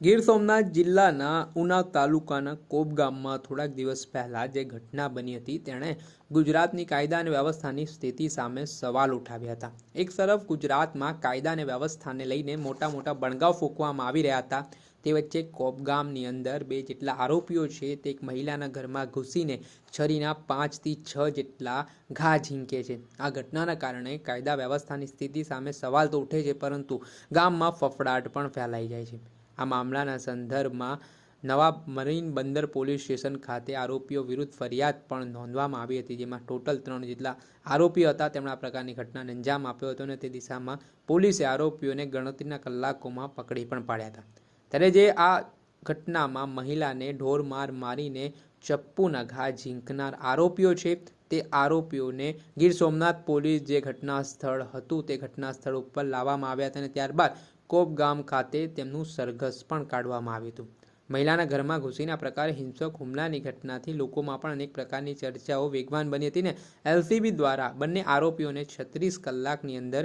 ગીર સોમનાથ જિલ્લાના ઉના તાલુકાના કોબ ગામમાં થોડાક દિવસ પહેલા જે ઘટના બની હતી, તેણે ગુજરાતની કાયદા અને વ્યવસ્થાની સ્થિતિ સામે સવાલ ઉઠાવ્યા હતા. એક તરફ ગુજરાતમાં કાયદા અને વ્યવસ્થાને લઈને મોટા મોટા બણગાવ ફૂંકવામાં આવી રહ્યા હતા, તે વચ્ચે કોબ ગામની અંદર બે જેટલા આરોપીઓ છે, તે એક મહિલાના ઘરમાં ઘૂસીને છરીના પાંચથી છ જેટલા ઘા ઝીંકે છે. આ ઘટનાના કારણે કાયદા વ્યવસ્થાની સ્થિતિ સામે સવાલ તો ઉઠે છે, પરંતુ ગામમાં ફફડાટ પણ ફેલાઈ જાય છે. આ મામલાના સંદર્ભમાં નવા મરીન બંદર પોલીસ સ્ટેશન ખાતે આરોપીઓ વિરુદ્ધ ફરિયાદ પણ નોંધવામાં આવી હતી, જેમાં ટોટલ ત્રણ જેટલા આરોપીઓ હતા. તેમણે આ પ્રકારની ઘટનાને અંજામ આપ્યો હતો અને તે દિશામાં પોલીસે આરોપીઓને ગણતરીના કલાકોમાં પકડી પણ પાડ્યા હતા. ત્યારે જે આ ઘટનામાં મહિલાને ઢોર માર મારીને ચપ્પુના ઘા ઝીંકનાર આરોપીઓ છે, તે આરોપીઓને ગીર સોમનાથ પોલીસ જે ઘટના સ્થળ હતું, તે ઘટના સ્થળ ઉપર લાવવામાં આવ્યા હતા અને ત્યારબાદ કોપ ગામ ખાતે તેમનું સરઘસ પણ કાઢવામાં આવ્યું હતું. મહિલાના ઘરમાં ઘૂસીને પ્રકારે હિંસક હુમલાની ઘટનાથી લોકોમાં પણ અનેક પ્રકારની ચર્ચાઓ વેગવાન બની હતી ને એલસીબી દ્વારા બંને આરોપીઓને છત્રીસ કલાકની અંદર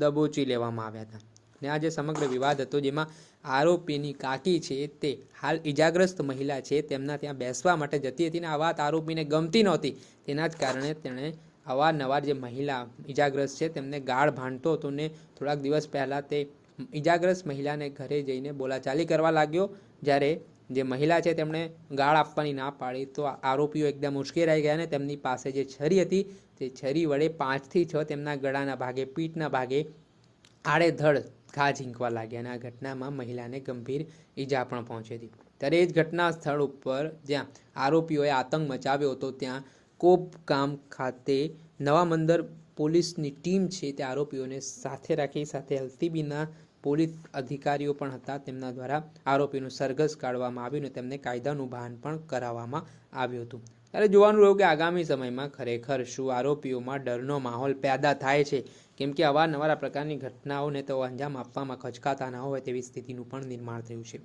દબોચી લેવામાં આવ્યા હતા. ને આ જે સમગ્ર વિવાદ હતો જેમાં આરોપીની કાકી છે તે હાલ ઇજાગ્રસ્ત મહિલા છે, તેમના ત્યાં બેસવા માટે જતી હતી ને આ વાત આરોપીને ગમતી નહોતી. તેના જ કારણે તેણે અવારનવાર જે મહિલા ઇજાગ્રસ્ત છે તેમને ગાળ ભાંડતો હતો ને થોડાક દિવસ પહેલાં તે ઇજાગ્રસ્ત મહિલાને ઘરે જઈને બોલાચાલી કરવા લાગ્યો. જ્યારે જે મહિલા છે તેમણે ગાળ આપવાની ના પાડી તો આરોપીઓ એકદમ ઉશ્કેરાઈ ગયા અને તેમની પાસે જે છરી હતી તે છરી વડે પાંચથી છ તેમના ગળાના ભાગે, પીઠના ભાગે આડેધડ ઘા ઝીંકવા લાગ્યા અને આ ઘટનામાં મહિલાને ગંભીર ઈજા પણ પહોંચી હતી. ત્યારે એ જ ઘટના સ્થળ ઉપર જ્યાં આરોપીઓએ આતંક મચાવ્યો હતો ત્યાં કોપ ગામ ખાતે નવા મંદર પોલીસની ટીમ છે તે આરોપીઓને સાથે રાખી સાથે એલસીબીના પોલીસ અધિકારીઓ પણ હતા. તેમના દ્વારા આરોપીનું સરઘસ કાઢવામાં આવ્યું અને તેમને કાયદાનું ભાન પણ કરાવવામાં આવ્યું હતું. ત્યારે જોવાનું રહ્યું કે આગામી સમયમાં ખરેખર શું આરોપીઓમાં ડરનો માહોલ પેદા થાય છે? કેમ કે અવારનવાર આ પ્રકારની ઘટનાઓને તો અંજામ આપવામાં ખચકાતા ન હોય તેવી સ્થિતિનું પણ નિર્માણ થયું છે.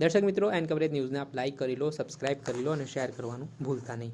દર્શક મિત્રો, એન કવરેજ ન્યૂઝને આપ લાઇક કરી લો, સબસ્ક્રાઇબ કરી લો અને શેર કરવાનું ભૂલતા નહીં.